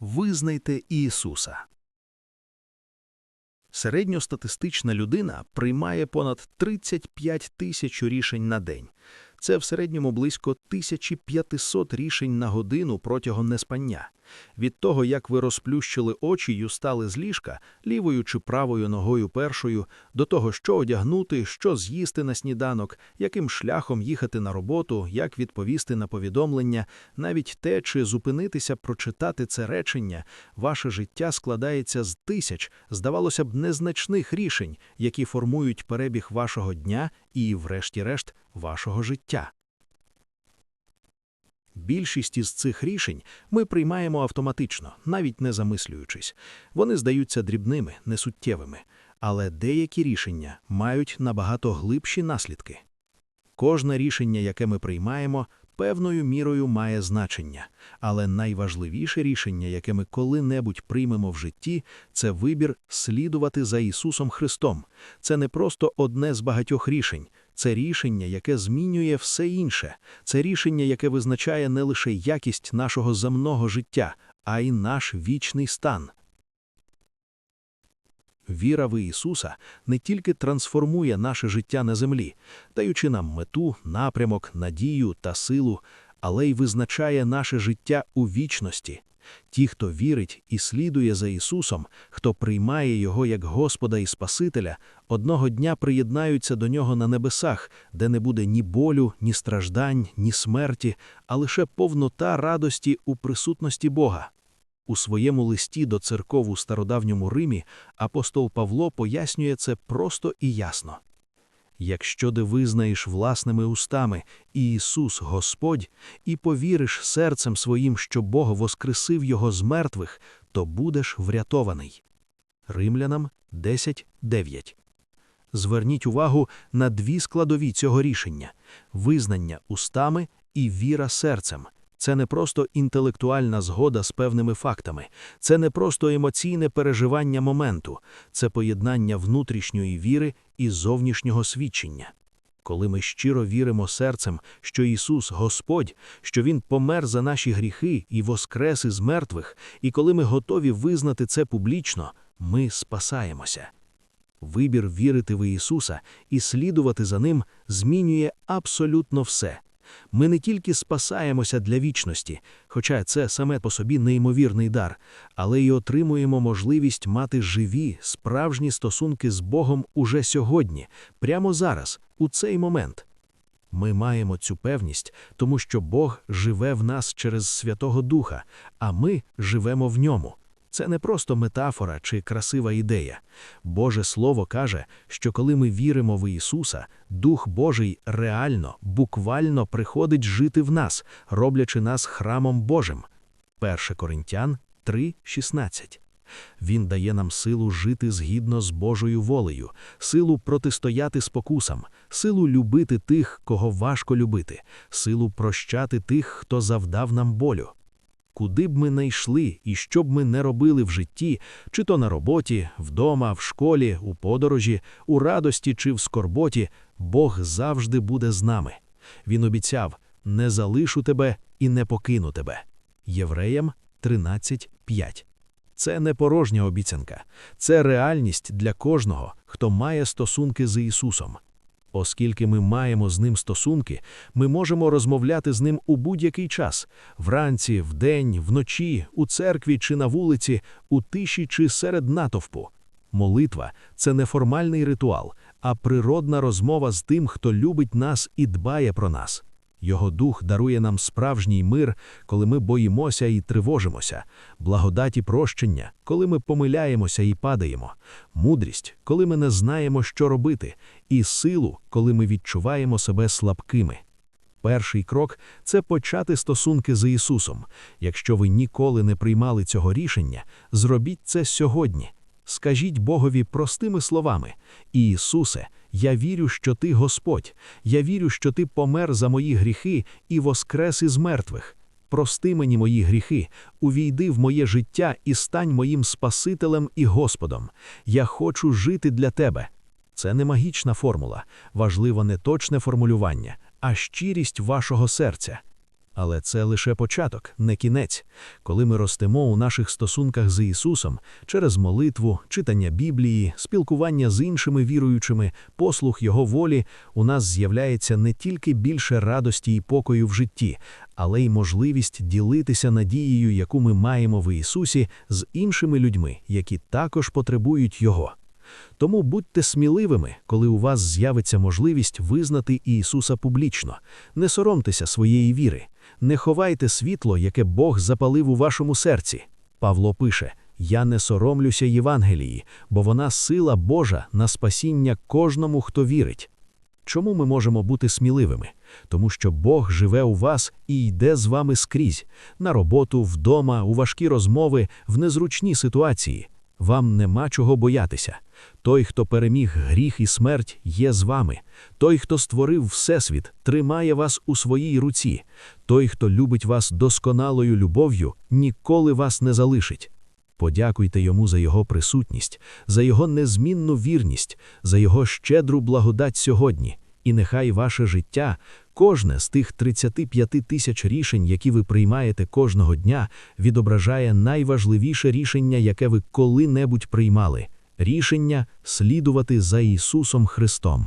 Визнайте Ісуса. Середньостатистична людина приймає понад 35 тисяч рішень на день. Це в середньому близько 1500 рішень на годину протягом неспання. Від того, як ви розплющили очі й устали з ліжка, лівою чи правою ногою першою, до того, що одягнути, що з'їсти на сніданок, яким шляхом їхати на роботу, як відповісти на повідомлення, навіть те, чи зупинитися прочитати це речення, ваше життя складається з тисяч, здавалося б, незначних рішень, які формують перебіг вашого дня і, врешті-решт, вашого життя. Більшість із цих рішень ми приймаємо автоматично, навіть не замислюючись. Вони здаються дрібними, несуттєвими, але деякі рішення мають набагато глибші наслідки. Кожне рішення, яке ми приймаємо, певною мірою має значення, але найважливіше рішення, яке ми коли-небудь приймемо в житті, це вибір слідувати за Ісусом Христом. Це не просто одне з багатьох рішень, це рішення, яке змінює все інше, це рішення, яке визначає не лише якість нашого земного життя, а й наш вічний стан. Віра в Ісуса не тільки трансформує наше життя на землі, даючи нам мету, напрямок, надію та силу, але й визначає наше життя у вічності. Ті, хто вірить і слідує за Ісусом, хто приймає Його як Господа і Спасителя, одного дня приєднаються до Нього на небесах, де не буде ні болю, ні страждань, ні смерті, а лише повнота радості у присутності Бога. У своєму листі до церков у стародавньому Римі апостол Павло пояснює це просто і ясно. Якщо ти визнаєш власними устами Ісус Господь і повіриш серцем своїм, що Бог воскресив Його з мертвих, то будеш врятований. Римлянам 10.9 Зверніть увагу на дві складові цього рішення визнання устами і віра серцем. Це не просто інтелектуальна згода з певними фактами, це не просто емоційне переживання моменту, це поєднання внутрішньої віри і зовнішнього свідчення. Коли ми щиро віримо серцем, що Ісус Господь, що Він помер за наші гріхи і воскрес із мертвих, і коли ми готові визнати це публічно, ми спасаємося. Вибір вірити в Ісуса і слідувати за Ним змінює абсолютно все. Ми не тільки спасаємося для вічності, хоча це саме по собі неймовірний дар, але й отримуємо можливість мати живі, справжні стосунки з Богом уже сьогодні, прямо зараз, у цей момент. Ми маємо цю певність, тому що Бог живе в нас через Святого Духа, а ми живемо в ньому. Це не просто метафора чи красива ідея. Боже Слово каже, що коли ми віримо в Ісуса, Дух Божий реально, буквально приходить жити в нас, роблячи нас храмом Божим. 1 Коринтян 3,16 Він дає нам силу жити згідно з Божою волею, силу протистояти спокусам, силу любити тих, кого важко любити, силу прощати тих, хто завдав нам болю. Куди б ми не йшли і що б ми не робили в житті, чи то на роботі, вдома, в школі, у подорожі, у радості чи в скорботі, Бог завжди буде з нами. Він обіцяв не залишу тебе і не покину тебе. Євреям 13.5 Це не порожня обіцянка, це реальність для кожного, хто має стосунки з Ісусом. Оскільки ми маємо з ним стосунки, ми можемо розмовляти з ним у будь-який час вранці, вдень, вночі, у церкві чи на вулиці, у тиші чи серед натовпу. Молитва це не формальний ритуал, а природна розмова з тим, хто любить нас і дбає про нас. Його дух дарує нам справжній мир, коли ми боїмося і тривожимося, благодаті прощення, коли ми помиляємося і падаємо, мудрість, коли ми не знаємо, що робити, і силу, коли ми відчуваємо себе слабкими. Перший крок це почати стосунки з Ісусом. Якщо ви ніколи не приймали цього рішення, зробіть це сьогодні. Скажіть Богові простими словами: Ісусе, я вірю, що Ти Господь, я вірю, що Ти помер за мої гріхи і воскрес із мертвих. Прости мені мої гріхи, увійди в моє життя і стань моїм Спасителем і Господом. Я хочу жити для Тебе. Це не магічна формула, важливо не точне формулювання, а щирість вашого серця. Але це лише початок, не кінець. Коли ми ростемо у наших стосунках з Ісусом через молитву, читання Біблії, спілкування з іншими віруючими, послух Його волі, у нас з'являється не тільки більше радості і покою в житті, але й можливість ділитися надією, яку ми маємо в Ісусі, з іншими людьми, які також потребують Його. Тому будьте сміливими, коли у вас з'явиться можливість визнати Ісуса публічно. Не соромтеся своєї віри, не ховайте світло, яке Бог запалив у вашому серці. Павло пише: Я не соромлюся Євангелії, бо вона сила Божа на спасіння кожному, хто вірить. Чому ми можемо бути сміливими? Тому що Бог живе у вас і йде з вами скрізь на роботу, вдома, у важкі розмови, в незручні ситуації. Вам нема чого боятися. Той, хто переміг гріх і смерть, є з вами. Той, хто створив Всесвіт, тримає вас у своїй руці. Той, хто любить вас досконалою любов'ю, ніколи вас не залишить. Подякуйте йому за його присутність, за його незмінну вірність, за його щедру благодать сьогодні. І нехай ваше життя, кожне з тих 35 тисяч рішень, які ви приймаєте кожного дня, відображає найважливіше рішення, яке ви коли-небудь приймали рішення слідувати за Ісусом Христом.